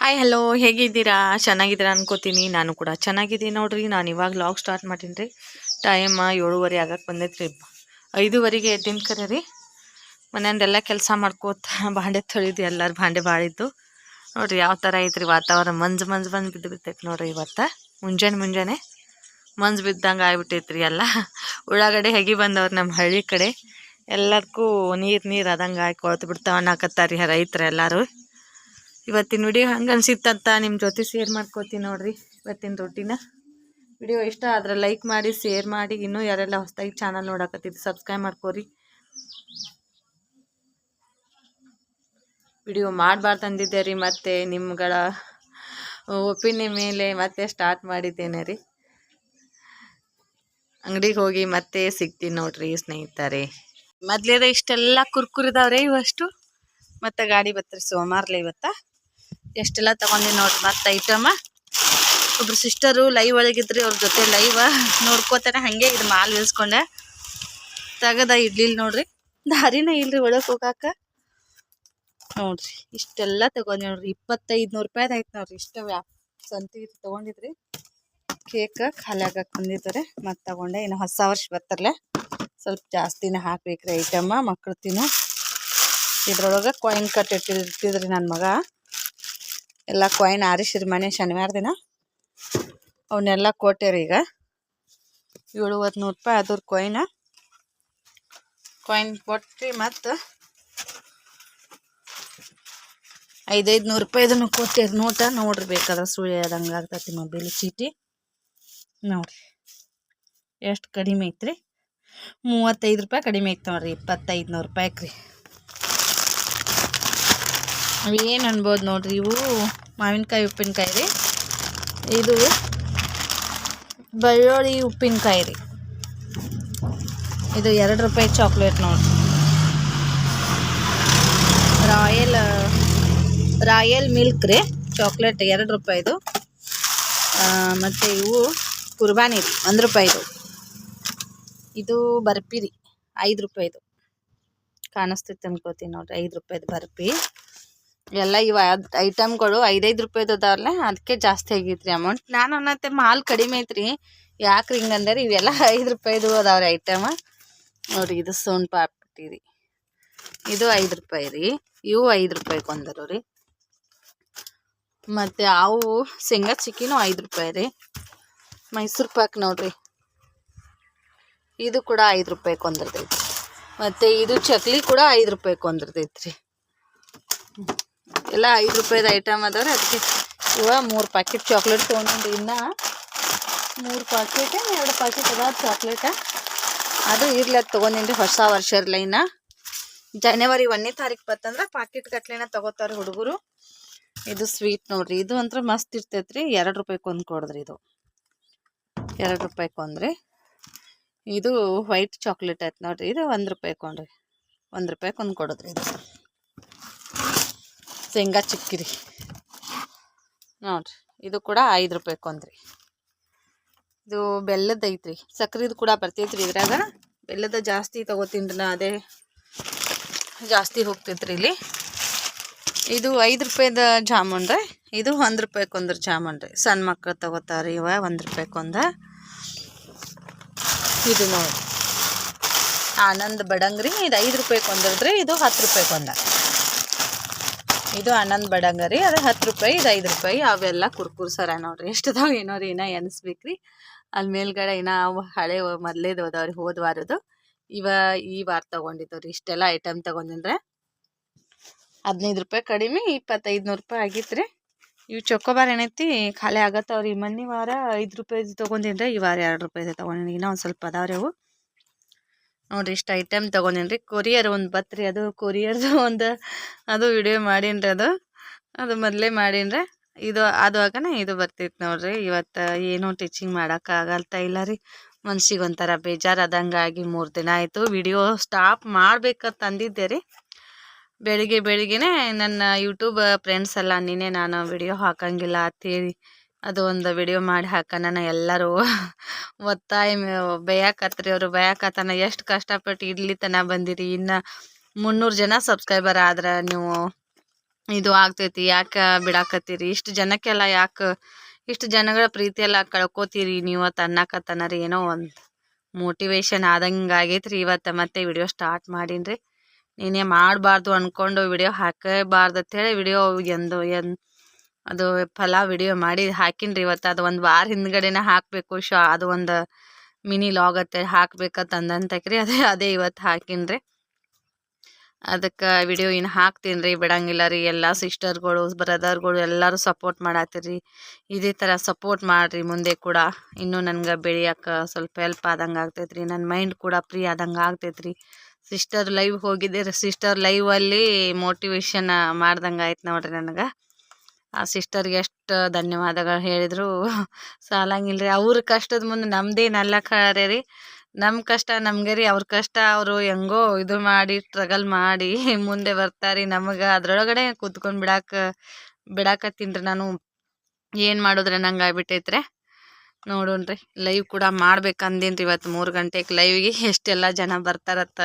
Hi hello ಹೇಗಿದ್ದೀರಾ? ಚೆನ್ನಾಗಿದ್ದೀರಾ ಅನ್ಕೋತೀನಿ. ನಾನು ಕೂಡ ಚೆನ್ನಾಗಿದ್ದೀನಿ ನೋಡ್ರಿ. ನಾನು ಇವಾಗ ಲಾಗ್ ಸ್ಟಾರ್ಟ್ ಮಾಡೀನಿ ರೀ ಟೈಮ್ ಏಳುವರೆ ಆಗಕ್ಕೆ ಬಂದೈತೆ ರೀ ಐದುವರೆಗೆ ಎದ್ದಿನ ಕರೆ ರೀ. ಮನೆಯಂದೆಲ್ಲ ಕೆಲಸ ಮಾಡ್ಕೋತ ಬಾಂಡೆ ತೊಳಿದು ಎಲ್ಲರೂ ಬಾಂಡೆ ಬಾಳಿದ್ದು. ನೋಡ್ರಿ ಯಾವ ಥರ ಐತ್ರಿ ವಾತಾವರಣ. ಮಂಜು ಮಂಜು ಬಂದು ಬಿದ್ದು ಬಿತ್ತೈತೆ ನೋಡ್ರಿ ಇವತ್ತು. ಮುಂಜಾನೆ ಮುಂಜಾನೆ ಮಂಜು ಬಿದ್ದಂಗೆ ಆಗ್ಬಿಟ್ಟೈತ್ರಿ ಎಲ್ಲ. ಉಳ್ಳಾಗಡೆ ಹೆಗಿ ಬಂದವ್ರು ನಮ್ಮ ಹಳ್ಳಿ ಕಡೆ. ಎಲ್ಲದಕ್ಕೂ ನೀರು ನೀರು ಆದಂಗೆ ಆಗಿ ಕೊಳ್ತು ಬಿಡ್ತಾವ ರೀ ರೈತರು ಎಲ್ಲರೂ ಇವತ್ತಿನ ವಿಡಿಯೋ ಹಂಗೆ ಅನ್ಸಿತ್ತಂತ ನಿಮ್ಮ ಜೊತೆ ಶೇರ್ ಮಾಡ್ಕೋತೀನಿ ನೋಡ್ರಿ ಇವತ್ತಿನ ರೊಟ್ಟಿನ. ವಿಡಿಯೋ ಇಷ್ಟ ಆದ್ರೆ ಲೈಕ್ ಮಾಡಿ ಶೇರ್ ಮಾಡಿ. ಇನ್ನೂ ಯಾರೆಲ್ಲ ಹೊಸದಾಗಿ ಚಾನಲ್ ನೋಡಕತ್ತಿದ್ದು ಸಬ್ಸ್ಕ್ರೈಬ್ ಮಾಡ್ಕೋರಿ. ವಿಡಿಯೋ ಮಾಡಬಾರ್ದು ಅಂದಿದ್ದೆ ರೀ ಮತ್ತು ನಿಮ್ಗಳ ಒಪಿನಿಯನ್ ಮೇಲೆ ಮತ್ತೆ ಸ್ಟಾರ್ಟ್ ಮಾಡಿದ್ದೇನೆ ರೀ. ಅಂಗಡಿಗೆ ಹೋಗಿ ಮತ್ತೆ ಸಿಗ್ತೀನಿ ನೋಡ್ರಿ ಸ್ನೇಹಿತರೆ. ಮೊದ್ಲೇದ ಇಷ್ಟೆಲ್ಲ ಕುರ್ಕುರಿದವ್ರೆ ಇವಷ್ಟು. ಮತ್ತೆ ಗಾಡಿ ಬತ್ತರಿ ಸೋಮಾರ್ಲೆ ಇವತ್ತ? ಎಷ್ಟೆಲ್ಲ ತಗೊಂಡಿ ನೋಡ್ರಿ ಮತ್ತೆ ಐಟಮ್ ಒಬ್ರು ಸಿಸ್ಟರು ಲೈವ್ ಒಳಗಿದ್ರಿ, ಅವ್ರ ಜೊತೆ ಲೈವ್ ನೋಡ್ಕೋತಾನೆ ಹಂಗೆ ಇದು ಮಾಲ್ ಇಳಿಸ್ಕೊಂಡೆ. ತಗದ ಇಡ್ಲಿಲ್ಲ ನೋಡ್ರಿ. ದಾರಿನ ಇಲ್ರಿ ಒಳಗೆ ಹೋಗಾಕ. ನೋಡ್ರಿ, ಇಷ್ಟೆಲ್ಲ ತಗೊಂಡಿ ನೋಡ್ರಿ. ಇಪ್ಪತ್ತೈದು ನೂರು ರೂಪಾಯ್ದು ಆಯ್ತು ನೋಡ್ರಿ. ಇಷ್ಟ ವ್ಯಾ, ಸಂತಿ ತಗೊಂಡಿದ್ರಿ. ಕೇಕ್ ಖಾಲಿ ಆಗಕ್ಕೆ ಬಂದಿದ್ದಾರೆ. ಮತ್ತೆ ತಗೊಂಡೆ. ಇನ್ನು ಹೊಸ ವರ್ಷ ಬರ್ತಾರಲ್ಲ. ಸ್ವಲ್ಪ ಜಾಸ್ತಿನೇ ಹಾಕ್ಬೇಕ್ರಿ ಐಟಮ್ಮ ಮಕ್ಳು ತಿನ್ನು. ಇದ್ರೊಳಗೆ ಕಾಯಿನ್ ಕಟ್ ಇಟ್ಟಿರ್ತಿದ್ರಿ ನನ್ನ ಮಗ. ಎಲ್ಲ ಕಾಯಿನ್ ಆರಿಸಿರಿ ಮನೆ ಶನಿವಾರ ದಿನ. ಅವನ್ನೆಲ್ಲ ಕೊಟ್ಟೇರಿ ಈಗ. ಏಳುವತ್ತು ನೂರು ರೂಪಾಯಿ ಅದ್ರ ಕಾಯಿನ ಕಾಯಿನ್ ಕೊಟ್ಟು ಮತ್ತು ಐದೈದು ನೂರು ರೂಪಾಯಿದನ್ನು ಕೊಟ್ಟಿರಿ ನೋಟ ನೋಡ್ರಿ ಬೇಕಾದ್ರೆ ಆದಂಗೆ ಆಗ್ತೈತಿ ಮೊಬೈಲ್ ಚೀಟಿ. ನೋಡ್ರಿ. ಎಷ್ಟು ಕಡಿಮೆ ಐತ್ರಿ? ಮೂವತ್ತೈದು ರೂಪಾಯಿ ಕಡಿಮೆ ಐತೆ ನೋಡ್ರಿ. ಇಪ್ಪತ್ತೈದು ನೂರು ರೂಪಾಯಿ ರೀ. ಏನು ಅನ್ಬೋದು ನೋಡ್ರಿ ಇವು? ಮಾವಿನಕಾಯಿ ಉಪ್ಪಿನಕಾಯಿ ರೀ. ಇದು ಬೆಳ್ಳುಳ್ಳಿ ಉಪ್ಪಿನಕಾಯಿ ರೀ. ಇದು ಎರಡು ರೂಪಾಯಿ ಚಾಕ್ಲೇಟ್ ನೋಡಿರಿ. ರಾಯಲ್ ರಾಯಲ್ ಮಿಲ್ಕ್ ರೀ. ಚಾಕ್ಲೇಟ್ ಎರಡು ರೂಪಾಯಿದು ಮತ್ತು ಇವು ಕುರ್ಬಾನಿ ರೀ. ಒಂದು ರೂಪಾಯಿದು ಇದು. ಬರ್ಪಿ ರೀ. ಐದು ರೂಪಾಯಿದು ಕಾಣಿಸ್ತೈತೆ ಅನ್ಕೋತೀನಿ ನೋಡಿರಿ. ಐದು ರೂಪಾಯಿದು ಬರ್ಪಿ. ಎಲ್ಲ ಇವ ಐಟಮ್ಗಳು ಐದೈದು ರೂಪಾಯಿದು ಅದಾವಲ್ಲ ಅದಕ್ಕೆ ಜಾಸ್ತಿ ಆಗೈತ್ರಿ ಅಮೌಂಟ್ ನಾನು ಅನ್ನತ್ತೆ ಮಾಲ್ ಕಡಿಮೆ ಐತ್ರಿ. ಯಾಕ್ರಿ ಹಿಂಗಂದ್ರೆ ಇವೆಲ್ಲ ಐದು ರೂಪಾಯಿದು ಅದಾವ್ರಿ ಐಟಮ್. ನೋಡಿ ಇದು ಸೋನ್ ಪಾಪಡಿ ರೀ ಇದು ಐದು ರೂಪಾಯಿ ರೀ. ಇವು ಐದು ರೂಪಾಯಿ ಕೊಂದರು ರೀ. ಮತ್ತು ಅವು ಶೇಂಗಾ ಚಿಕ್ಕಿನೂ ಐದು ರೂಪಾಯಿ ರೀ. ಮೈಸೂರು ಪಾಕ್ ನೋಡ್ರಿ. ಇದು ಕೂಡ ಐದು ರೂಪಾಯಿ ಕೊಂದಿರ್ತೈತಿ ಮತ್ತು ಇದು ಚಕ್ಲಿ ಕೂಡ ಐದು ರೂಪಾಯಿ ಕೊಂದಿರ್ತೈತಿ ರೀ ಎಲ್ಲ ಐದು ರೂಪಾಯಿದು ಐಟಮ್ ಅದಾವ್ರಿ, ಅದಕ್ಕೆ ಇವ ಮೂರು ಪ್ಯಾಕೆಟ್ ಚಾಕ್ಲೇಟ್ ತೊಗೊಂಡ್ರಿ ಇನ್ನು ಮೂರು ಪ್ಯಾಕೆಟ್ ಎರಡು ಪ್ಯಾಕೆಟ್ ಅದಾವ ಚಾಕ್ಲೇಟ ಅದು ಇರ್ಲಿ ತೊಗೊಂಡಿನಿ ಹೊಸ ವರ್ಷ ಇರಲಿ ಜನವರಿ ಒಂದನೇ ತಾರೀಕು ಬತ್ತಂದ್ರೆ ಪ್ಯಾಕೆಟ್ ಗಟ್ಲೆನ ತಗೋತಾರೆ ಹುಡುಗರು. ಇದು ಸ್ವೀಟ್ ನೋಡ್ರಿ, ಇದು ಅಂದ್ರೆ ಮಸ್ತ್ ಇರ್ತೈತ್ರಿ. ಎರಡು ರೂಪಾಯಿ ಕೊಂದು ಕೊಡ್ರಿ ಇದು. ಎರಡು ರೂಪಾಯಿ ಕೊಂದ್ರಿ. ಇದು ವೈಟ್ ಚಾಕ್ಲೇಟ್ ಐತೆ ನೋಡ್ರಿ, ಇದು ಒಂದು ರೂಪಾಯಿ ಕೊಂಡ್ರಿ. ಒಂದು ರೂಪಾಯಿ ಕೊಂದು ಕೊಡೋದ್ರಿ ಇದು. ಶೇಂಗಾ ಚಿಕ್ಕಿರಿ. ನೋಡ್ರಿ, ಇದು ಕೂಡ ಐದು ರೂಪಾಯಿ ಕೊಂದ್ರಿ. ಇದು ಬೆಲ್ಲದ ಐತ್ರಿ. ಸಕ್ಕರೆದು ಕೂಡ ಬರ್ತೈತ್ರಿ ಇದ್ರಾಗ. ಬೆಲ್ಲದ ಜಾಸ್ತಿ ತಗೋತೀನಿ ನಾ, ಅದೇ ಜಾಸ್ತಿ ಹೋಗ್ತೈತ್ರಿ ಇಲ್ಲಿ. ಇದು ಐದು ರೂಪಾಯಿದ ಜಾಮೂನ್ ರೀ. ಇದು ಒಂದು ರೂಪಾಯಿ ಕೊಂದ್ರ ಜಾಮೂನ್ ರೀ. ಸಣ್ಣ ಮಕ್ಕಳು ತಗೋತಾರೆ ಇವ, ಒಂದು ರೂಪಾಯಿ ಕೊಂದ. ಇದು ನೋಡಿ ಆನಂದ್ ಬಡಂಗ್ರಿ, ಇದು ಐದು ರೂಪಾಯಿ ಕೊಂದ್ರಿ ಇದು ಹತ್ತು ರೂಪಾಯಿ ಕೊಂದ. ಇದು ಆನಂದ್ ಬಡಂಗರಿ, ಅದು ಹತ್ತು ರೂಪಾಯಿ, ಇದು ಐದು ರೂಪಾಯಿ, ಅವೆಲ್ಲ ಕುರ್ಕುರ್ ಸರ ನೋಡ್ರಿ. ಎಷ್ಟು ಅದಾವ ಏನೋ ರೀ, ಇನ್ನ ಎನಿಸ್ಬೇಕ್ರಿ ಅಲ್ಲಿ ಮೇಲ್ಗಡೆ ಇನ್ನ ಹಳೆ ಮೊದ್ಲೇದು ಅದಾವ್ರಿ, ಹೋದ ವಾರದ್ದು ಇವ ಈ ವಾರ ತಗೊಂಡಿದ್ದವ್ರಿ, ಇಷ್ಟೆಲ್ಲ ಐಟಮ್ ತಗೊಂಡಿದ್ರೆ. ಹದಿನೈದು ರೂಪಾಯಿ ಕಡಿಮೆ ಇಪ್ಪತ್ತೈದು ನೂರು ರೂಪಾಯಿ ಆಗಿತ್ರಿ. ಇವು ಚೊಕೋಬಾರ್ ಏನೈತಿ, ಖಾಲಿ ಆಗತ್ತವ್ರಿ. ಮೊನ್ನೆ ವಾರ ಐದು ರೂಪಾಯಿ ತೊಗೊಂಡಿನ್ರಿ ಈ ವಾರ ಎರಡು ರೂಪಾಯಿ ತಗೊಂಡಿನಿ. ಇನ್ನೂ ಒಂದು ಸ್ವಲ್ಪ ಅದಾವ್ರಿ ಅವು. ನೋಡಿರಿ ಇಷ್ಟು ಐಟಮ್ ತೊಗೊಂಡಿನಿ ಕೊರಿಯರ್ ಒಂದು ಬತ್ರಿ ಅದು ಕೊರಿಯರ್ದು ಒಂದು ಅದು ವಿಡಿಯೋ ಮಾಡೀನಿ ಅದು. ಅದು ಮೊದಲೇ ಮಾಡೀನಿ ಇದು ಆದ್ವಾಗನೇ ಇದು ಬರ್ತೈತೆ ನೋಡ್ರಿ. ಇವತ್ತು ಏನೂ ಟೀಚಿಂಗ್ ಮಾಡೋಕ್ಕಾಗಲ್ತಾ ಇಲ್ಲ ರೀ. ಮನ್ಸಿಗೆ ಒಂಥರ ಬೇಜಾರು ಆದಂಗಾಗಿ ಮೂರು ದಿನ ಆಯಿತು. ವಿಡಿಯೋ ಸ್ಟಾಪ್ ಮಾಡ್ಬೇಕಂತ ಅಂದಿದ್ದೆ ರೀ. ಬೆಳಿಗ್ಗೆ ಬೆಳಿಗ್ಗೆನೇ ನನ್ನ ಯೂಟ್ಯೂಬ್ ಫ್ರೆಂಡ್ಸ್ ಎಲ್ಲ ನೀನೇ ನಾನು ವಿಡಿಯೋ ಹಾಕಂಗಿಲ್ಲ ಅಂತೇಳಿ ಅದು ಒಂದು ವಿಡಿಯೋ ಮಾಡಿ ಹಾಕೋಣ ಎಲ್ಲರೂ ಒತ್ತಾಯ ಬೇಯಾಕತ್ರಿ ಅವರು ಬೇಯಾಕತನ ಎಷ್ಟು ಕಷ್ಟಪಟ್ಟು ಇಡ್ಲಿ ತನ ಬಂದಿರಿ. ಇನ್ನು ಮುನ್ನೂರು ಜನ ಸಬ್ಸ್ಕ್ರೈಬರ್ ಆದ್ರೆ ನೀವು ಇದು ಆಗ್ತೈತಿ, ಯಾಕೆ ಬಿಡಾಕತ್ತೀರಿ? ಇಷ್ಟು ಜನಕ್ಕೆಲ್ಲ ಯಾಕೆ, ಇಷ್ಟು ಜನಗಳ ಪ್ರೀತಿಯೆಲ್ಲ ಕಳ್ಕೊತೀರಿ ನೀವು ಅಂತ ಏನೋ ಒಂದು ಮೋಟಿವೇಶನ್ ಆದಂಗೆ ಆಗೈತ್ರಿ ಇವತ್ತು ಮತ್ತೆ ವಿಡಿಯೋ ಸ್ಟಾರ್ಟ್ ಮಾಡೀನಿ ರೀ ನೀನೇ ಮಾಡಬಾರ್ದು ಅಂದ್ಕೊಂಡು ವಿಡಿಯೋ ಹಾಕಬಾರ್ದು ಅಂತೇಳಿ ವಿಡಿಯೋ ಎಂದು ಎನ್ ಅದು ಫಲ ವಿಡಿಯೋ ಮಾಡಿ ಹಾಕಿನ್ರಿ ಇವತ್ತು. ಅದು ಒಂದು ವಾರ ಹಿಂದ್ಗಡೆನೇ ಹಾಕಬೇಕು. ಶಾ, ಅದು ಒಂದು ಮಿನಿ ಲಾಗ್ ಅಂತ ಹಾಕ್ಬೇಕಂತ ಅಂದಂತಕ್ರಿ ಅದೇ ಅದೇ ಇವತ್ತು ಹಾಕಿನ್ರಿ. ಅದಕ್ಕೆ ವಿಡಿಯೋ ಇನ್ನು ಹಾಕ್ತೀನಿ ರೀ ಬಿಡಂಗಿಲ್ಲ ರೀ. ಎಲ್ಲ ಸಿಸ್ಟರ್ಗಳು ಬ್ರದರ್ಗಳು ಎಲ್ಲರೂ ಸಪೋರ್ಟ್ ಮಾಡತ್ತೀರಿ. ಇದೇ ಥರ ಸಪೋರ್ಟ್ ಮಾಡಿರಿ ಮುಂದೆ ಕೂಡ. ಇನ್ನೂ ನನ್ಗೆ ಬೆಳೆಯೋಕೆ ಸ್ವಲ್ಪ ಹೆಲ್ಪ್ ಆದಂಗೆ ಆಗ್ತೈತ್ರಿ. ನನ್ನ ಮೈಂಡ್ ಕೂಡ ಫ್ರೀ ಆದಂಗೆ ಆಗ್ತೈತ್ರಿ. ಸಿಸ್ಟರ್ ಲೈವ್ ಹೋಗಿದ್ದೆ ಸಿಸ್ಟರ್ ಲೈವಲ್ಲಿ ಮೋಟಿವೇಶನ್ ಮಾಡ್ದಂಗೆ ಆಯ್ತು ನೋಡ್ರಿ ನನಗೆ. ಆ ಸಿಸ್ಟರ್ಗೆ ಎಷ್ಟು ಧನ್ಯವಾದಗಳು ಹೇಳಿದ್ರು. ಸಾಲಂಗಿಲ್ಲ ರೀ ಅವ್ರ ಕಷ್ಟದ ಮುಂದೆ ನಮ್ಮದೇನಲ್ಲ ಖರೆ ರೀ. ನಮ್ಮ ಕಷ್ಟ ನಮಗೆ ರೀ, ಅವ್ರ ಕಷ್ಟ ಅವರು ಹೆಂಗೋ ಇದು ಮಾಡಿ ಸ್ಟ್ರಗಲ್ ಮಾಡಿ ಮುಂದೆ ಬರ್ತಾರೆ ನಮಗೆ. ಅದ್ರೊಳಗಡೆ ಕೂತ್ಕೊಂಡು ಬಿಡಾಕ, ಬಿಡಾಕತ್ತೀನಿ ರೀ ನಾನು. ಏನು ಮಾಡಿದ್ರೆ ನಂಗೆ ಆಗ್ಬಿಟ್ಟೈತ್ರೆ? ನೋಡೋಣ್ರಿ ಲೈವ್ ಕೂಡ ಮಾಡ್ಬೇಕು ಅಂದೀನಿ ರೀ ಇವತ್ತು ಮೂರು ಗಂಟೆಗೆ ಲೈವ್ಗೆ ಎಷ್ಟೆಲ್ಲ ಜನ ಬರ್ತಾರತ್ತ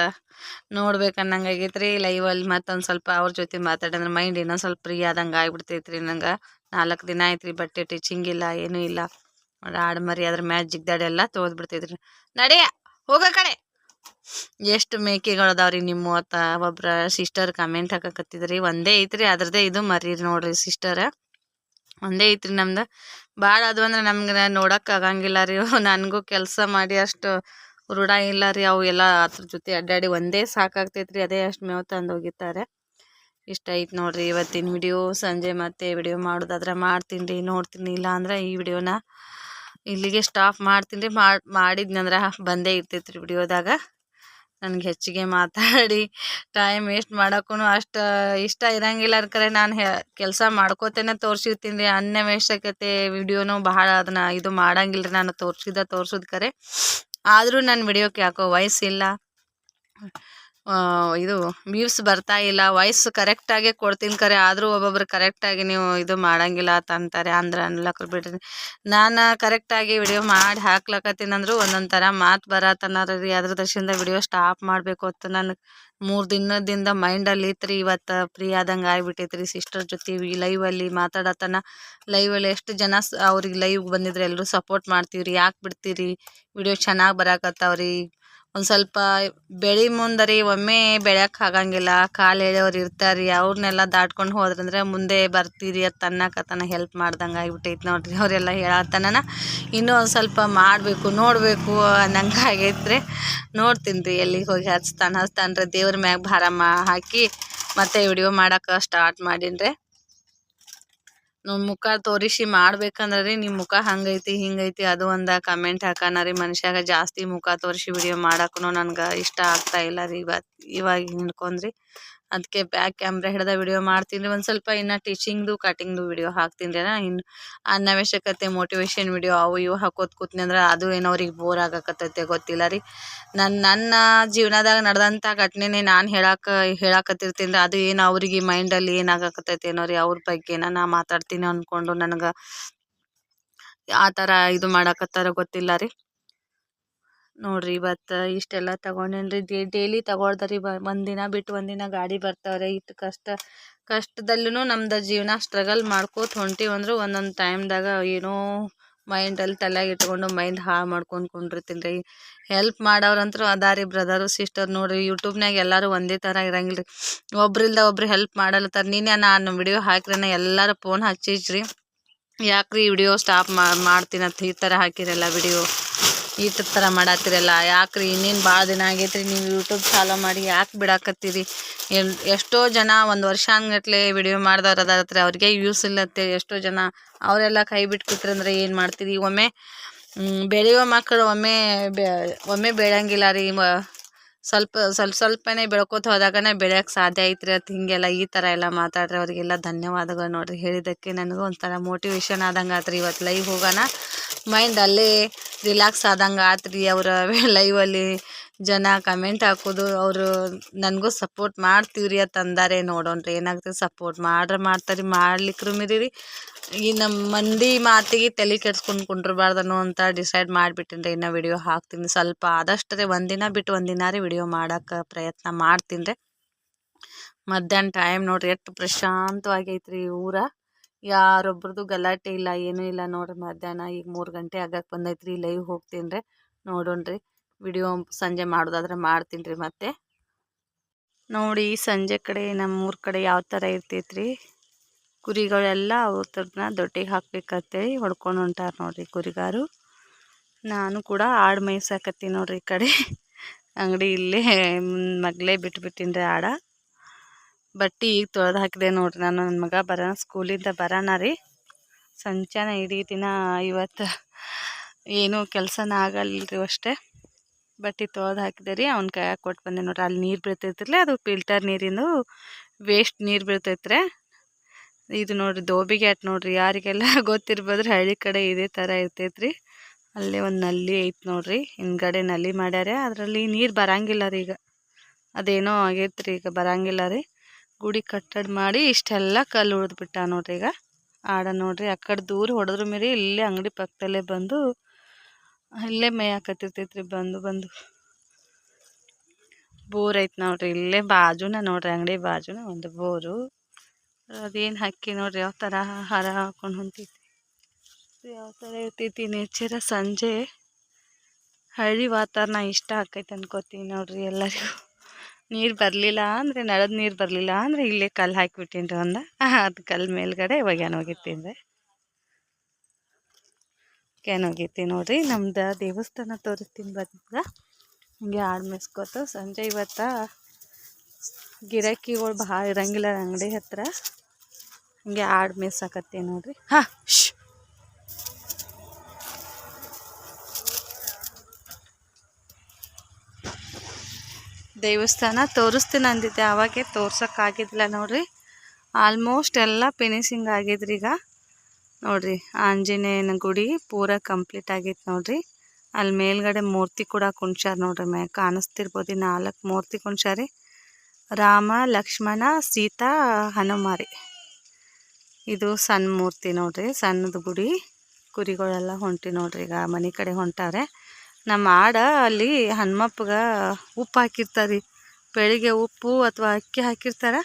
ನೋಡ್ಬೇಕು ಅನ್ನಂಗೆ ಆಗೈತೆ ರೀ ಲೈವಲ್ಲಿ ಮತ್ತೊಂದು ಸ್ವಲ್ಪ ಅವ್ರ ಜೊತೆ ಮಾತಾಡಂದ್ರೆ ಮೈಂಡ್ ಇನ್ನೊಂದು ಸ್ವಲ್ಪ ಫ್ರೀ ಆದಂಗೆ ಆಗ್ಬಿಡ್ತೈತ್ರಿ ನಂಗೆ. ನಾಲ್ಕು ದಿನ ಆಯ್ತು ರೀ ಬಟ್ಟೆ ಟೀಚಿಂಗ್ ಇಲ್ಲ, ಏನೂ ಇಲ್ಲ. ಆಡು ಮರಿ ಅದ್ರ ಮ್ಯಾಚ್ ಜಿಗ್ದಾಡೆಲ್ಲ ತೋದ್ಬಿಡ್ತೈತ್ರಿ. ರೀ ನಡಿ, ಹೋಗ ಕಡೆ. ಎಷ್ಟು ಮೇಕೆಗಳು ಅದಾವ್ರಿ ನಿಮ್ಮ ಅತ್ತ ಒಬ್ರ ಸಿಸ್ಟರ್ ಕಮೆಂಟ್ ಹಾಕಕತ್ತಿದ್ರಿ. ಒಂದೇ ಐತ್ರಿ ಅದ್ರದ್ದೇ ಇದು ಮರಿ ನೋಡ್ರಿ ಸಿಸ್ಟರ್ ಒಂದೇ ಐತ್ರಿ ನಮ್ದು. ಭಾಳ ಅದು ಅಂದ್ರೆ ನಮ್ಗೆ ನೋಡಕ್ಕೆ ಆಗಂಗಿಲ್ಲ ರೀ. ನನಗೂ ಕೆಲಸ ಮಾಡಿ ಅಷ್ಟು ರೂಢ ಇಲ್ಲ ರೀ. ಅವು ಎಲ್ಲ ಅದ್ರ ಜೊತೆ ಅಡ್ಡಾಡಿ ಒಂದೇ ಸಾಕಾಗ್ತೈತ್ರಿ. ಅದೇ ಅಷ್ಟು ಮೇವು ತಂದು ಹೋಗಿರ್ತಾರೆ ಇಷ್ಟ ಐತೆ ನೋಡ್ರಿ ಇವತ್ತಿನ ವಿಡಿಯೋ ಸಂಜೆ ಮತ್ತೆ ವಿಡಿಯೋ ಮಾಡೋದಾದ್ರೆ ಮಾಡ್ತೀನಿ ರೀ. ನೋಡ್ತೀನಿ ಇಲ್ಲ ಅಂದ್ರೆ ಈ ವಿಡಿಯೋನ ಇಲ್ಲಿಗೆ ಸ್ಟಾಪ್ ಮಾಡ್ತೀನಿ ರೀ. ಮಾಡಿದ್ನಂದ್ರೆ ಬಂದೇ ಇರ್ತೈತ್ರಿ ವಿಡಿಯೋದಾಗ ನನಗೆ ಹೆಚ್ಚಿಗೆ ಮಾತಾಡಿ ಟೈಮ್ ವೇಸ್ಟ್ ಮಾಡೋಕ್ಕೂ ಅಷ್ಟು ಇಷ್ಟ ಇರಂಗಿಲ್ಲ ಕರೆ ನಾನು ಕೆಲಸ ಮಾಡ್ಕೋತೇನೆ ತೋರಿಸಿರ್ತೀನಿ. ರೀ ಅನ್ಯವಶ್ಯಕತೆ ವಿಡಿಯೋನು ಬಹಳ ಅದನ್ನ ಇದು ಮಾಡಂಗಿಲ್ಲ ನಾನು ತೋರಿಸಿದ ತೋರ್ಸೋದು ಕರೆ. ಆದರೂ ನನ್ನ ವಿಡಿಯೋಕ್ಕೆ ಯಾಕೋ ವಯಸ್ಸಿಲ್ಲ. ಇದು ವ್ಯೂಸ್ ಬರ್ತಾ ಇಲ್ಲ. ವಾಯ್ಸ್ ಕರೆಕ್ಟಾಗೆ ಕೊಡ್ತೀನಿ ಕರೆ. ಆದರೂ ಒಬ್ಬೊಬ್ರು ಕರೆಕ್ಟಾಗಿ ನೀವು ಇದು ಮಾಡಂಗಿಲ್ಲ ಅಂತ ಅಂತಾರೆ. ಅಂದ್ರೆ ಅನ್ಲಕ್ಕ ಬಿಡ್ರಿ. ನಾನು ಕರೆಕ್ಟಾಗಿ ವಿಡಿಯೋ ಮಾಡಿ ಹಾಕ್ಲಕತ್ತೀನಿ ಅಂದರೂ ಒಂದೊಂದು ಥರ ಮಾತು ಬರತ್ತನಾರ ರೀ. ಅದ್ರ ದರ್ಶನದ ವಿಡಿಯೋ ಸ್ಟಾಪ್ ಮಾಡಬೇಕು ಅಂತ ನನಗೆ ಮೂರು ದಿನದಿಂದ ಮೈಂಡಲ್ಲಿ ಇತ್ತು ಇವತ್ತು ಫ್ರೀ ಆದಂಗೆ ಆಗಿಬಿಟ್ಟೈತೆ ರೀ ಸಿಸ್ಟರ್ ಜೊತೆ ಲೈವಲ್ಲಿ ಮಾತಾಡತನ ಲೈವಲ್ಲಿ ಎಷ್ಟು ಜನ ಅವ್ರಿಗೆ ಲೈವ್ ಬಂದಿದ್ರೆ ಎಲ್ಲರೂ ಸಪೋರ್ಟ್ ಮಾಡ್ತೀವಿ ರೀ ಯಾಕೆ ಬಿಡ್ತೀರಿ? ವಿಡಿಯೋ ಚೆನ್ನಾಗಿ ಬರಾಕತ್ತಾವ್ರಿ. ಒಂದು ಸ್ವಲ್ಪ ಬೆಳೆ ಮುಂದರಿ ಒಮ್ಮೆ ಬೆಳೆಯೋಕೆ ಆಗಂಗಿಲ್ಲ, ಕಾಲು ಎಳೆಯವ್ರು ಇರ್ತಾರೆ ಅವ್ರನ್ನೆಲ್ಲ ದಾಟ್ಕೊಂಡು ಹೋದ್ರಂದ್ರೆ ಮುಂದೆ ಬರ್ತೀರಿ ಅಂತ ಅನ್ನಕತನ ಹೆಲ್ಪ್ ಮಾಡ್ದಂಗೆ ಆಗ್ಬಿಟ್ಟೈತೆ ನೋಡ್ರಿ ಅವರೆಲ್ಲ ಹೇಳತ್ತನ ಇನ್ನೂ ಒಂದು ಸ್ವಲ್ಪ ಮಾಡಬೇಕು, ನೋಡಬೇಕು ಅನ್ನಂಗೆ ಆಗೈತ್ರಿ. ನೋಡ್ತೀನಿ ರೀ ಎಲ್ಲಿಗೆ ಹೋಗಿ ಹಚ್ತಾನೆ ಹಚ್ತಾನೆ ರೀ ದೇವ್ರ ಮ್ಯಾಗ ಭಾರ ಮಾ ಹಾಕಿ ಮತ್ತೆ ವಿಡಿಯೋ ಮಾಡೋಕೆ ಸ್ಟಾರ್ಟ್ ಮಾಡೀನಿ ನಮ್ಮ ಮುಖ ತೋರಿಸಿ ಮಾಡ್ಬೇಕಂದ್ರೆ ರೀ ನಿಮ್ಮ ಮುಖ ಹಂಗೈತಿ, ಹಿಂಗೈತಿ ಅದು ಒಂದ ಕಮೆಂಟ್ ಹಾಕೋಣ ರೀ ಮನುಷ್ಯಾಗ ಜಾಸ್ತಿ ಮುಖ ತೋರಿಸಿ ವಿಡಿಯೋ ಮಾಡೋಕ್ಕೂ ನನ್ಗೆ ಇಷ್ಟ ಆಗ್ತಾ ಇಲ್ಲ ರೀ ಇವತ್ತು ಇವಾಗ ಹಿಡ್ಕೊಂಡ್ರಿ. ಅದಕ್ಕೆ ಬ್ಯಾಕ್ ಕ್ಯಾಮ್ರಾ ಹಿಡಿದ ವಿಡಿಯೋ ಮಾಡ್ತೀನಿ ಒಂದು ಸ್ವಲ್ಪ ಇನ್ನು ಟೀಚಿಂಗ್ದು ಕಟಿಂಗ್ದು ವಿಡಿಯೋ ಹಾಕ್ತೀನಿ ಇನ್ನು ಅನವಶ್ಯಕತೆ ಮೋಟಿವೇಶನ್ ವಿಡಿಯೋ ಅವು ಇವು ಹಾಕೋತ್ ಕೂತ್ನಿ ಅಂದ್ರೆ ಅದು ಏನೋ ಅವ್ರಿಗೆ ಬೋರ್ ಆಗಕತ್ತೈತೆ, ಗೊತ್ತಿಲ್ಲ ರೀ. ನನ್ನ ನನ್ನ ಜೀವನದಾಗ ನಡೆದಂಥ ಘಟನೆನೇ ನಾನು ಹೇಳಕ್ಕೆ ಹೇಳಕತ್ತಿರ್ತೀನಿ ರೀ ಅದು ಏನು ಅವ್ರಿಗೆ ಮೈಂಡಲ್ಲಿ ಏನಾಗಕತ್ತೈತೆ ಏನೋ ರೀ ಅವ್ರ ಬಗ್ಗೆ ನಾನು ಮಾತಾಡ್ತೀನಿ ಅಂದ್ಕೊಂಡು ನನಗೆ ಆ ಥರ ಇದು ಮಾಡಕತ್ತಾರ ಗೊತ್ತಿಲ್ಲ ರೀ. ನೋಡ್ರಿ ಇವತ್ತು ಇಷ್ಟೆಲ್ಲ ತಗೊಂಡೇನಿ ರೀ ಡೈಲಿ ತಗೊಳ್ದ ರೀ ಬ ಒಂದಿನ ಬಿಟ್ಟು ಒಂದಿನ ಗಾಡಿ ಬರ್ತಾವ್ರೆ. ಇಷ್ಟು ಕಷ್ಟ ಕಷ್ಟದಲ್ಲೂ ನಮ್ದು ಜೀವನ ಸ್ಟ್ರಗಲ್ ಮಾಡ್ಕೋತ ಹೊಂಟೀವಿ ಅಂದ್ರೆ ಒಂದೊಂದು ಟೈಮ್ದಾಗ ಏನೋ ಮೈಂಡಲ್ಲಿ ತಲೆಗೆ ಇಟ್ಕೊಂಡು ಮೈಂಡ್ ಹಾಳು ಮಾಡ್ಕೊಂಡು ಕುಂಡಿರ್ತೀನಿ ರೀ ಹೆಲ್ಪ್ ಮಾಡೋರಂತೂ ಅದಾರಿ ಬ್ರದರು ಸಿಸ್ಟರ್ ನೋಡಿರಿ ಯೂಟ್ಯೂಬ್ನಾಗ ಎಲ್ಲರೂ ಒಂದೇ ಥರ ಇರಂಗಿಲ್ಲ ರೀ ಒಬ್ರಿಲ್ದ ಒಬ್ರು ಹೆಲ್ಪ್ ಮಾಡಲತ್ತಾರ. ನೀನೇ ನಾನು ವಿಡಿಯೋ ಹಾಕಿದ್ರೆ ಎಲ್ಲರೂ ಫೋನ್ ಹಚ್ಚಿಸ್ರಿ ಯಾಕ್ರಿ ವಿಡಿಯೋ ಸ್ಟಾಪ್ ಮಾಡ್ತೀನಂತ ಈ ಥರ ಹಾಕಿರಲ್ಲ ವಿಡಿಯೋ ಈ ಥರ ಮಾಡತ್ತಿರಲ್ಲ ಯಾಕ್ರಿ ಇನ್ನೇನು ಭಾಳ ದಿನ ಆಗೈತ್ರಿ ನೀವು ಯೂಟ್ಯೂಬ್ ಚಾಲೋ ಮಾಡಿ ಯಾಕೆ ಬಿಡಾಕತ್ತೀರಿ? ಎಷ್ಟೋ ಜನ ಒಂದು ವರ್ಷ ವಿಡಿಯೋ ಮಾಡ್ದವ್ರು ಅದಾರತ್ರಿ, ಅವ್ರಿಗೆ ಯೂಸ್ ಇಲ್ಲತ್ತೆ ಎಷ್ಟೋ ಜನ ಅವರೆಲ್ಲ ಕೈ ಬಿಟ್ಟು ಕೂತ್ರಂದ್ರೆ ಏನು ಮಾಡ್ತೀರಿ? ಒಮ್ಮೆ ಬೆಳೆಯೋ ಮಕ್ಕಳು ಒಮ್ಮೆ ಒಮ್ಮೆ ಬೆಳೆಯಂಗಿಲ್ಲ ರೀ ಸ್ವಲ್ಪ ಸ್ವಲ್ಪ ಸ್ವಲ್ಪನೇ ಬೆಳ್ಕೋತ ಹೋದಾಗನೇ ಬೆಳೆಯೋಕೆ ಸಾಧ್ಯ ಐತ್ರಿ ಅದು ಹೀಗೆಲ್ಲ ಈ ಥರ ಎಲ್ಲ ಮಾತಾಡ್ರಿ ಅವರಿಗೆಲ್ಲ ಧನ್ಯವಾದಗಳು ನೋಡಿರಿ. ಹೇಳಿದ್ದಕ್ಕೆ ನನಗೂ ಒಂಥರ ಮೋಟಿವೇಶನ್ ಆದಂಗೆ ಆತ್ರಿ ಇವತ್ತು ಲೈವ್ ಹೋಗೋಣ. ಮೈಂಡ್ ಅಲ್ಲೇ ರಿಲ್ಯಾಕ್ಸ್ ಆದಂಗೆ ಆತ್ರಿ ಅವರ ಲೈವಲ್ಲಿ ಜನ ಕಮೆಂಟ್ ಹಾಕೋದು, ಅವರು ನನಗೂ ಸಪೋರ್ಟ್ ಮಾಡ್ತೀವ್ರಿ ಅಂತ ಅಂದಾರೆ ನೋಡೋಣ್ರಿ. ಏನಾಗ್ತದೆ ಸಪೋರ್ಟ್ ಮಾಡ್ರೆ ಮಾಡ್ತಾರೆ ಮಾಡ್ಲಿಕ್ಕೆ ಮಿರಿ ಈ ನಮ್ಮ ಮಂದಿ ಮಾತಿಗೆ ತಲೆ ಕೆಡ್ಸ್ಕೊಂಡು ಕುಂಡ್ರಬಾರ್ದು ಅನ್ನೋ ಅಂತ ಡಿಸೈಡ್ ಮಾಡಿಬಿಟ್ಟಿನಿ ರೀ ಇನ್ನೂ ವಿಡಿಯೋ ಹಾಕ್ತೀನಿ. ಸ್ವಲ್ಪ ಆದಷ್ಟು ರೀ ಒಂದಿನ ಬಿಟ್ಟು ಒಂದಿನ ರೀ ವಿಡಿಯೋ ಮಾಡೋಕ್ಕೆ ಪ್ರಯತ್ನ ಮಾಡ್ತೀನಿ ರೀ ಮಧ್ಯಾಹ್ನ ಟೈಮ್ ನೋಡ್ರಿ, ಎಷ್ಟು ಪ್ರಶಾಂತವಾಗೈತ್ರಿ ಊರ. ಯಾರೊಬ್ರದ್ದು ಗಲಾಟೆ ಇಲ್ಲ, ಏನೂ ಇಲ್ಲ. ನೋಡ್ರಿ ಮಧ್ಯಾಹ್ನ ಈಗ ಮೂರು ಗಂಟೆ ಆಗಕ್ಕೆ ಬಂದೈತ್ರಿ. ಲೈವ್ ಹೋಗ್ತೀನಿ ರೀ. ನೋಡೋಣ್ರಿ ವಿಡಿಯೋ ಸಂಜೆ ಮಾಡೋದಾದ್ರೆ ಮಾಡ್ತೀನಿ ರೀ ಮತ್ತೆ. ನೋಡಿ ಸಂಜೆ ಕಡೆ ನಮ್ಮ ನಮ್ಮೂರ ಕಡೆ ಯಾವ ಥರ ಇರ್ತೈತ್ರಿ. ಕುರಿಗಳೆಲ್ಲ ಅವ್ರನ್ನ ದೊಡ್ಡಿಗೆ ಹಾಕ್ಬೇಕಂತೇಳಿ ಹೊಡ್ಕೊಂಡು ಹೊಂಟಾರ ನೋಡ್ರಿ ಕುರಿಗಾರು. ನಾನು ಕೂಡ ಆಡು ಮೇಯ್ಸಾಕತ್ತೀನಿ ನೋಡ್ರಿ ಈ ಕಡೆ. ಅಂಗಡಿ ಇಲ್ಲೇ ಮಗ್ಲೇ ಬಿಟ್ಬಿಟ್ಟಿನಿ ರೀ ಆಡ. ಬಟ್ಟೆ ಈಗ ತೊಳೆದು ಹಾಕಿದೆ ನೋಡ್ರಿ ನಾನು ನನ್ನ ಮಗ ಬರೋಣ ಸ್ಕೂಲಿಂದ ಬರೋಣ ರೀ. ಸಂಚಾನ ಇಡೀ ದಿನ ಇವತ್ತು ಏನೂ ಕೆಲಸನ ಆಗಲ್ಲ ಅಷ್ಟೇ. ಬಟ್ಟೆ ತೊಳೆದು ಹಾಕಿದೆ ರೀ, ಅವ್ನ ಕೈಯಾಗ ಕೊಟ್ಟು ಬಂದೆ ನೋಡ್ರಿ. ಅಲ್ಲಿ ನೀರು ಬೀಳ್ತೈತಿರ್ಲಿ, ಅದು ಫಿಲ್ಟರ್ ನೀರಿಂದು ವೇಸ್ಟ್ ನೀರು ಬೀಳ್ತೈತ್ರೆ. ಇದು ನೋಡ್ರಿ ದೋಬಿಗೆ ಗ್ಯಾಟ್ ನೋಡ್ರಿ. ಯಾರಿಗೆಲ್ಲ ಗೊತ್ತಿರ್ಬೋದ್ರಿ ಹಳ್ಳಿ ಕಡೆ ಇದೇ ಥರ ಇರ್ತೈತ್ರಿ. ಅಲ್ಲೇ ಒಂದು ನಲ್ಲಿ ಐತೆ ನೋಡ್ರಿ, ಹಿಂದ್ಗಡೆ ನಲ್ಲಿ ಮಾಡ್ಯಾರ. ಅದರಲ್ಲಿ ನೀರು ಬರಂಗಿಲ್ಲ ರೀ ಈಗ. ಅದೇನೋ ಆಗೈತ್ರಿ ಈಗ, ಬರಂಗಿಲ್ಲ ರೀ. ಗುಡಿ ಕಟ್ಟಡ ಮಾಡಿ ಇಷ್ಟೆಲ್ಲ ಕಲ್ಲು ಉಳಿದ್ಬಿಟ್ಟ ನೋಡ್ರಿ ಈಗ. ಆಡ ನೋಡ್ರಿ ಆ ಕಡೆ ದೂರ ಹೊಡೆದ್ರ ಮೇರಿ ಇಲ್ಲೇ ಅಂಗಡಿ ಪಕ್ಕದಲ್ಲೇ ಬಂದು ಇಲ್ಲೇ ಮೇಯಾಕತ್ತಿರ್ತೈತ್ರಿ ಬಂದು ಬಂದು. ಬೋರ್ ಐತೆ ನೋಡ್ರಿ ಇಲ್ಲೇ ಬಾಜುನ ನೋಡ್ರಿ ಅಂಗಡಿ ಬಾಜುನ ಒಂದು ಬೋರು. ಅದೇನು ಹಕ್ಕಿ ನೋಡ್ರಿ ಯಾವ ಥರ ಹರ ಹಾಕೊಂಡು ಹೊಂತೈತಿ ಯಾವ ಥರ ಇರ್ತೈತಿ ನೇಚರ ಸಂಜೆ. ಹಳ್ಳಿ ವಾತಾವರಣ ಇಷ್ಟ ಆಕೈತೆ ಅನ್ಕೋತೀನಿ ನೋಡ್ರಿ ಎಲ್ಲರಿಗೂ. ನೀರು ಬರಲಿಲ್ಲ ಅಂದರೆ ನಳದ ನೀರು ಬರಲಿಲ್ಲ ಅಂದರೆ ಇಲ್ಲೇ ಕಲ್ಲು ಹಾಕಿಬಿಟ್ಟಿನ್ರಿ ಒಂದು. ಅದು ಕಲ್ಲು ಮೇಲ್ಗಡೆ ಒಗ್ಯಾನ ಹೋಗಿತ್ತೀನಿ ರೀ ಕ್ಯಾನ್ ಹೋಗೈತಿ ನೋಡ್ರಿ, ನಮ್ದು ದೇವಸ್ಥಾನ ತೋರಿಸ್ತೀನಿ ಬಂದ ಹಿಂಗೆ ಆಡು ಮೇಸ್ಕೊತು. ಸಂಜೆ ಇವತ್ತು ಗಿರಾಕಿಗಳು ಭಾಳ ಇರಂಗಿಲ್ಲ ಅಂಗಡಿ ಹತ್ರ. ಹಿಂಗೆ ಆಡು ಮೇಯ್ಸಾಕತ್ತೀನಿ ನೋಡಿರಿ. ಹಾಂ ದೇವಸ್ಥಾನ ತೋರಿಸ್ತೀನಿ ಅಂದಿದ್ದೆ. ಅವಾಗೆ ತೋರ್ಸೋಕ್ಕಾಗಿದ್ದಿಲ್ಲ ನೋಡ್ರಿ. ಆಲ್ಮೋಸ್ಟ್ ಎಲ್ಲ ಫಿನಿಶಿಂಗ್ ಆಗಿದ್ರಿ ಈಗ. ನೋಡ್ರಿ, ಆಂಜನೇಯನ ಗುಡಿ ಪೂರ ಕಂಪ್ಲೀಟ್ ಆಗಿತ್ತು ನೋಡಿರಿ. ಅಲ್ಲಿ ಮೇಲ್ಗಡೆ ಮೂರ್ತಿ ಕೂಡ ಕುಣ್ಸಾರ ನೋಡ್ರಿ ಮೇ, ಕಾಣಿಸ್ತಿರ್ಬೋದು ನಾಲ್ಕು ಮೂರ್ತಿ ಕುಣ್ಸಾರಿ ರಾಮ, ಲಕ್ಷ್ಮಣ, ಸೀತಾ, ಹನುಮಾರಿ. ಇದು ಸಣ್ಣ ಮೂರ್ತಿ ನೋಡ್ರಿ, ಸಣ್ಣದ ಗುಡಿ. ಕುರಿಗಳೆಲ್ಲ ಹೊಂಟಿ ನೋಡ್ರಿ ಈಗ ಮನೆ ಕಡೆ ಹೊಂಟಾರೆ. ನಮ್ಮ ಆಡ ಅಲ್ಲಿ ಹನುಮಪ್ಪಗೆ ಉಪ್ಪು ಹಾಕಿರ್ತಾರೆ. ಬೆಳಿಗ್ಗೆ ಉಪ್ಪು ಅಥವಾ ಅಕ್ಕಿ ಹಾಕಿರ್ತಾರೆ.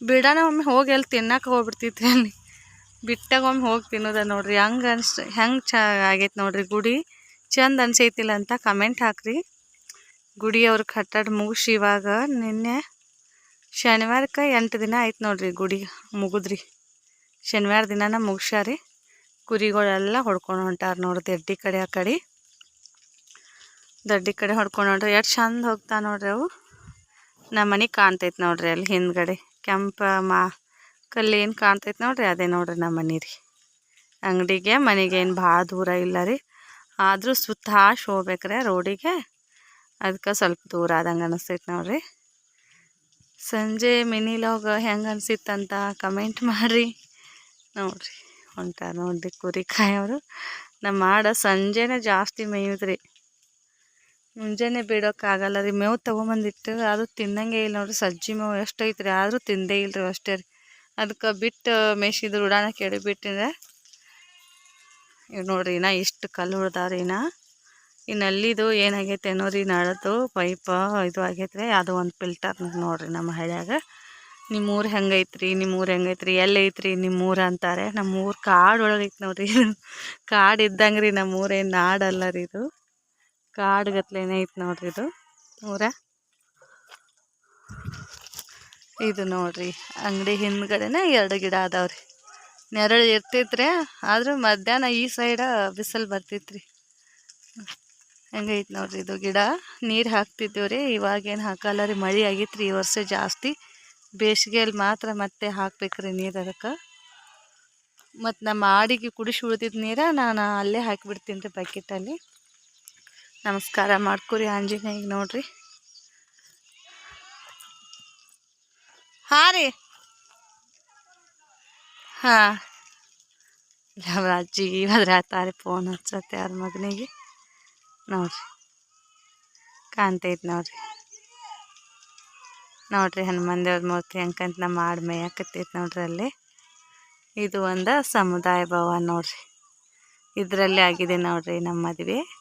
ಬಿಡೋಣ ಒಮ್ಮೆ ಹೋಗಿ ಅಲ್ಲಿ ತಿನ್ನಕ್ಕೆ ಹೋಗ್ಬಿಡ್ತಿತ್ತು ಅಲ್ಲಿ. ಬಿಟ್ಟಾಗ ಒಮ್ಮೆ ಹೋಗಿ ತಿನ್ನೋದ ನೋಡ್ರಿ. ಹಂಗೆ ಅನ್ಸ್, ಹೆಂಗೆ ಚ ಆಗೈತೆ ನೋಡ್ರಿ ಗುಡಿ. ಚಂದ ಅನ್ಸೈತಿಲ್ಲ ಅಂತ ಕಮೆಂಟ್ ಹಾಕ್ರಿ. ಗುಡಿ ಅವ್ರ ಕಟ್ಟಡ ಮುಗಿಸಿ ಇವಾಗ ನಿನ್ನೆ ಶನಿವಾರಕ್ಕೆ ಎಂಟು ದಿನ ಆಯ್ತು ನೋಡ್ರಿ ಗುಡಿ ಮುಗಿದ್ರಿ. ಶನಿವಾರ ದಿನನ ಮುಗಿಸ್ಯಾರಿ. ಕುರಿಗಳೆಲ್ಲ ಹೊಡ್ಕೊಂಡು ಹೊಂಟಾರ ನೋಡ್ರಿ ಎಡ್ಡಿ ಕಡೆ ಆ ಕಡೆ. ದಡ್ಡಿ ಕಡೆ ಹೊಡ್ಕೊಂಡು ನೋಡ್ರಿ. ಎಷ್ಟು ಚಂದ ಹೋಗ್ತಾ ನೋಡ್ರಿ ಅವು. ನಮ್ಮ ಮನೆ ಕಾಣ್ತೈತೆ ನೋಡ್ರಿ ಅಲ್ಲಿ ಹಿಂದ್ಗಡೆ. ಕೆಂಪ ಮಾ ಕಲ್ಲು ಏನು ಕಾಣ್ತೈತೆ ನೋಡ್ರಿ ಅದೇ ನೋಡ್ರಿ ನಮ್ಮ ಮನೆ ರೀ ಅಂಗಡಿಗೆ, ಮನೆಗೆ ಏನು ಭಾಳ ದೂರ ಇಲ್ಲ ರೀ. ಆದರೂ ಸುತ್ತ ಹಾಶ್ ಹೋಗ್ಬೇಕ್ರೆ ರೋಡಿಗೆ. ಅದಕ್ಕೆ ಸ್ವಲ್ಪ ದೂರ ಆದಂಗೆ ಅನಿಸ್ತೈತೆ ನೋಡ್ರಿ. ಸಂಜೆ ಮಿನಿ ಹೆಂಗೆ ಅನಿಸಿತ್ತಂತ ಕಮೆಂಟ್ ಮಾಡಿರಿ. ನೋಡ್ರಿ ಹೊಂಟಾರ ನೋಡ್ರಿ ಕುರಿ ಕಾಯೋರು ನಮ್ಮ ಆಡ ಸಂಜೆನೇ ಜಾಸ್ತಿ ಮೇಯುದ್ರಿ. ಮುಂಜಾನೆ ಬಿಡೋಕ್ಕಾಗಲ್ಲ ರೀ. ಮೇವು ತೊಗೊಂಬಂದಿಟ್ಟು ಅದು ತಿನ್ನಂಗೆ ಇಲ್ಲ ನೋಡ್ರಿ. ಸಜ್ಜಿ ಮೇವು ಎಷ್ಟು ರೀ ಆದರೂ ತಿಂದೇ ಇಲ್ಲ ರೀ ಅಷ್ಟೇ ರೀ. ಅದಕ್ಕೆ ಬಿಟ್ಟು ಮೇಯ್ಸಿದ್ರು ಉಡಾಣ ಕೆಡಿ ಬಿಟ್ಟಿದೆ. ಇವ್ ನೋಡ್ರಿ, ಇನ್ನ ಇಷ್ಟು ಕಲ್ಲು ಹೊಡ್ದಾವ್ರಿ ಇನ್ನ. ಅಲ್ಲಿದು ಏನಾಗೈತೆ ಏನೋ ರೀ ನಳದು ಪೈಪ ಇದು ಆಗೈತೆ ರೀ ಅದು ಒಂದು ಫಿಲ್ಟರ್ ನೋಡ್ರಿ ನಮ್ಮ ಹಳ್ಯಾಗ. ನಿಮ್ಮ ಊರು ಹೆಂಗೈತ್ರಿ ನಿಮ್ಮ ಊರು ಹೆಂಗೈತ್ರಿ ಎಲ್ಲಿ ಐತ್ರಿ ನಿಮ್ಮ ಊರು ಅಂತಾರೆ. ನಮ್ಮ ಊರು ಕಾಡು ಒಳಗೈತೆ ನೋಡ್ರಿ. ಕಾಡು ಇದ್ದಂಗೆ ರೀ ನಮ್ಮ ಊರೇನು ನಾಡಲ್ಲ ರೀ ಇದು. ಕಾಡು ಗತ್ಲೇನೆ ಐತೆ ನೋಡ್ರಿ ಇದು. ಊರ? ಇದು ನೋಡ್ರಿ, ಅಂಗಡಿ ಹಿಂದ್ಗಡೆನೆ ಎರಡು ಗಿಡ ಅದಾವ್ರಿ. ನೆರಳು ಇರ್ತೈತ್ರಿ, ಆದ್ರೆ ಮಧ್ಯಾಹ್ನ ಈ ಸೈಡ ಬಿಸಿಲು ಬರ್ತೈತ್ರಿ. ಹೆಂಗೈತೆ ನೋಡ್ರಿ ಇದು ಗಿಡ? ನೀರು ಹಾಕ್ತಿದ್ದೀವಿ ರೀ ಇವಾಗೇನು ಹಾಕಲ್ಲ ರೀ, ಮಳೆ ಆಗೈತ್ರಿ ಈ ವರ್ಷ ಜಾಸ್ತಿ. ಬೇಸಿಗೆಯಲ್ಲಿ ಮಾತ್ರ ಮತ್ತೆ ಹಾಕ್ಬೇಕ್ರಿ ನೀರು ಅದಕ್ಕೆ. ಮತ್ತು ನಮ್ಮ ಆಡಿಗೆ ಕುಡಿಸಿ ಉಳಿದಿದ್ದ ನೀರ ನಾನು ಅಲ್ಲೇ ಹಾಕಿಬಿಡ್ತೀನಿ ರೀ ಬಕೆಟಲ್ಲಿ ನಮಸ್ಕಾರ ಮಾಡ್ಕೊರಿ ಆಂಜನೇಯಗೆ ನೋಡ್ರಿ. ಹಾಂ ರೀ. ಹಾಂ. ನಮ್ಮ ಅಜ್ಜಿ ಇವಾದ್ರೆ ಆತಾರೆ ಫೋನ್ ಹಚ್ಚತ್ತೆ ಅವ್ರ ಮಗನಿಗೆ. ನೋಡ್ರಿ. ಕಾಣ್ತೈತೆ ನೋಡ್ರಿ. ನೋಡ್ರಿ ಹನುಮಾನ್ ದೇವ್ರ ಮೂರ್ತಿ ಅಂಕಂತ ನಮ್ಮ ಆಡು ಮೇಯಕತ್ತೈತೆ ನೋಡ್ರಿ ಅಲ್ಲಿ. ಇದು ಒಂದು ಸಮುದಾಯ ಭವನ ನೋಡ್ರಿ. ಇದರಲ್ಲಿ ಆಗಿದೆ ನೋಡ್ರಿ ನಮ್ಮ ಮದುವೆ.